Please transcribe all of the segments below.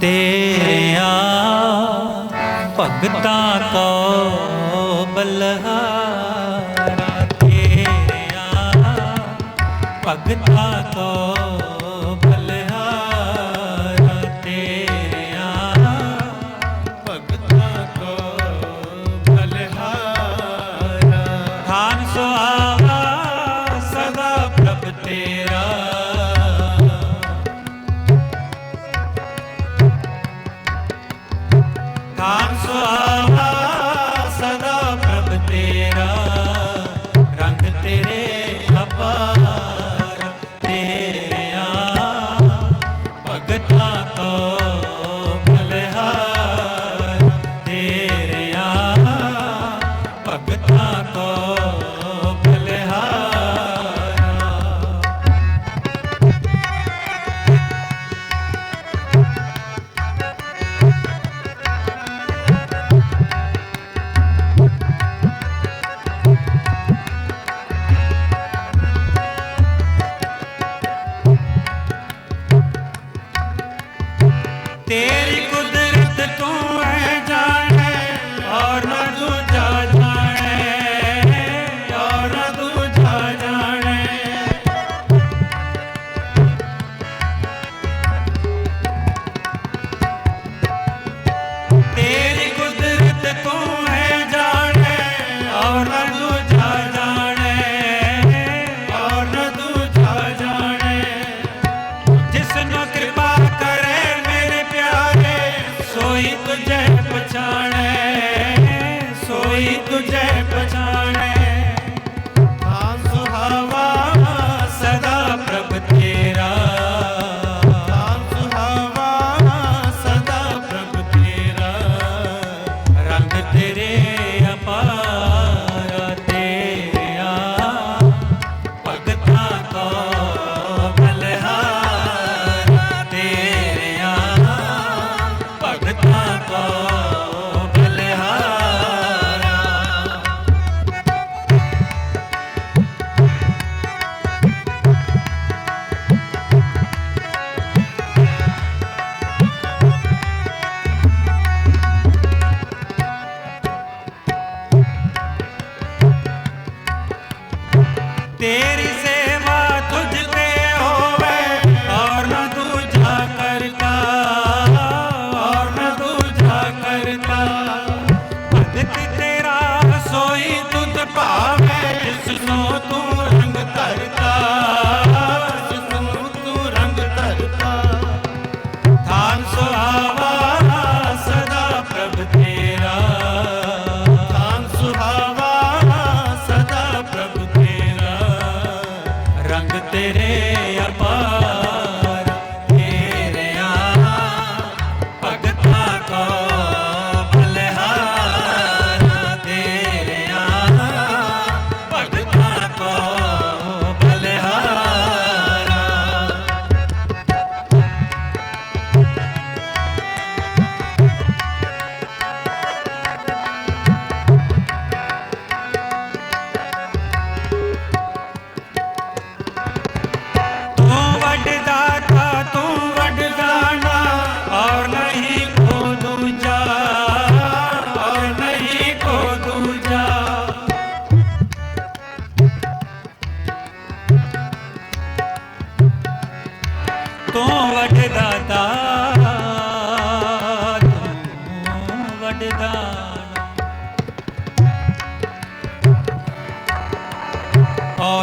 ਤੇਰਿਆ ਭਗਤਾਂ ਕੋ ਬਲਹਾਰਾ। ਤੇਰਿਆ ਭਗਤਾਂ ਕੋ que no Oh. ਭਾਵੇ ਜਿਸ ਨੂੰ ਤੂੰ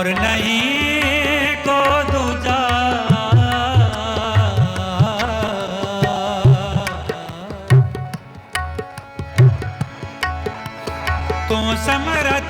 और नहीं को दूजा। तू समरथ